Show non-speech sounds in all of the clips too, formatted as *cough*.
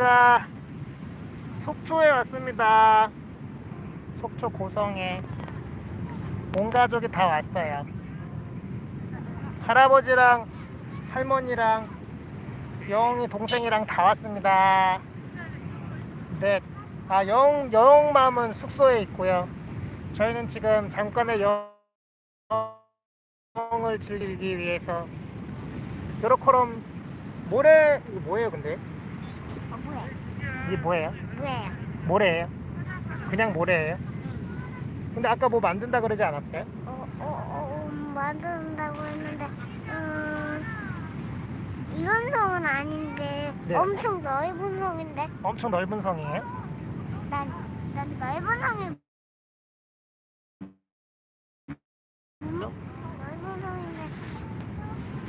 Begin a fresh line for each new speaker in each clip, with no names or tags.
저희가 속초에 왔습니다. 속초 고성에 온 가족이 다 왔어요. 할아버지랑 할머니랑 영이 동생이랑 다 왔습니다. 네, 아 영, 영맘은 숙소에 있고요. 저희는 지금 잠깐의 영을 즐기기 위해서 요렇게럼 모래 이거 뭐예요 근데?
어, 뭐야?
이게 뭐예요?
뭐예요?
모래예요? 그냥 모래예요? 근데 아까 뭐 만든다 그러지 않았어요?
어, 어, 어, 음, 만든다고 했는데, 음, 이런 성은 아닌데,
네.
엄청 넓은 성인데,
엄청 넓은 성이에요?
난, 난 넓은 성이, 넓은 성인데,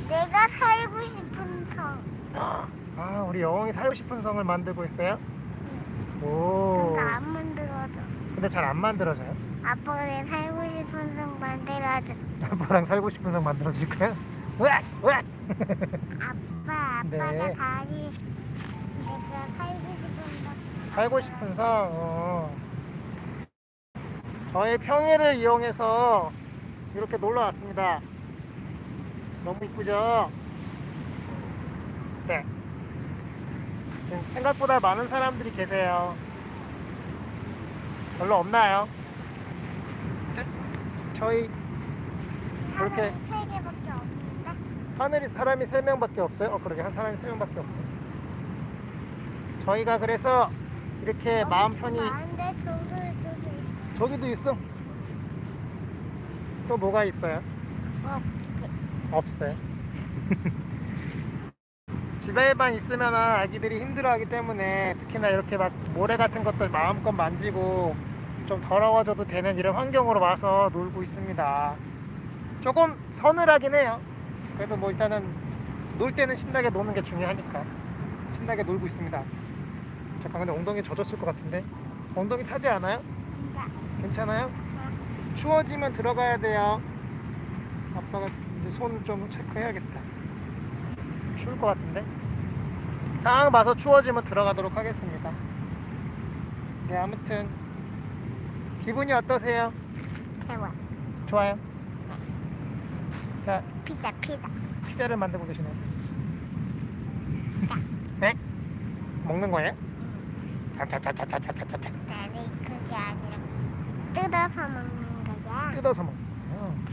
내가 살고 싶은 성.
아 우리 여왕이 살고 싶은 성을 만들고 있어요? 오
근데 안 만들어져.
근데 잘 안 만들어져요?
아빠가 내 살고 싶은 성 만들어줘.
아빠랑 살고 싶은 성 만들어줄 거야? 으악! 으악!
아빠, 아빠가
네.
다리, 내가 살고 싶은 성.
살고 싶은 성 어. 저의 평일을 이용해서 이렇게 놀러 왔습니다 너무 이쁘죠? 네 생각보다 많은 사람들이 계세요 별로 없나요? 저희 그렇게
사람이 세 개밖에 없는데.
하늘이 사람이 3명밖에 없어요? 어 그러게 한 사람이 3명밖에 없네 저희가 그래서 이렇게 마음 편히
많은데 저도 저도 있어.
저기도 있어 또 뭐가 있어요?
없지.
없어요 *laughs* 집에만 있으면 아기들이 힘들어하기 때문에 특히나 이렇게 막 모래 같은 것들 마음껏 만지고 좀 더러워져도 되는 이런 환경으로 와서 놀고 있습니다 조금 서늘하긴 해요 그래도 뭐 일단은 놀 때는 신나게 노는 게 중요하니까 신나게 놀고 있습니다 잠깐 근데 엉덩이 젖었을 것 같은데 엉덩이 차지 않아요? 괜찮아요? 추워지면 들어가야 돼요. 아빠가 이제 손 좀 체크해야겠다. 추울 것 같은데? 상황 봐서 추워지면 들어가도록 하겠습니다. 네, 아무튼 기분이 어떠세요?
대화.
좋아요? 자,
피자 피자.
피자를 만들고 계시네요. 네? 먹는 거예요? 타타타타타타타타
나는 그게 아니라 뜯어서 먹는 거야.
뜯어서 먹는 거예요.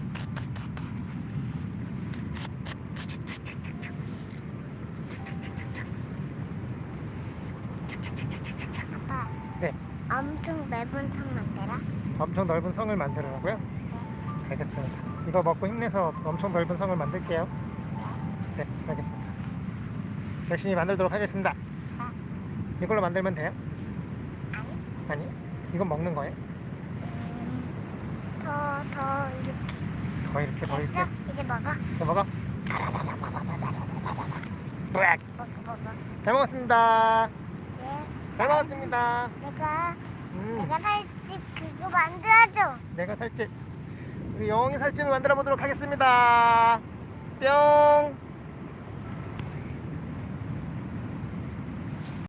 엄청 넓은 성 만들어.
엄청 넓은 성을 만들으라고요? 알겠습니다. 이거 먹고 힘내서 엄청 넓은 성을 만들게요. 네, 알겠습니다. 열심히 만들도록 하겠습니다.
아,
이걸로 만들면 돼요?
아니.
아니? 이건 먹는 거예요?
음, 더, 더 이렇게.
더 이렇게, 더
됐어?
이렇게.
이제 먹어.
이거 먹어. 으악!
먹어, 먹어.
잘 먹었습니다.
예.
잘 먹었습니다.
내가,
음,
내가 살집 그거 만들어줘.
내가 살집. 우리 영웅이 살집을 만들어 보도록 하겠습니다. 뿅!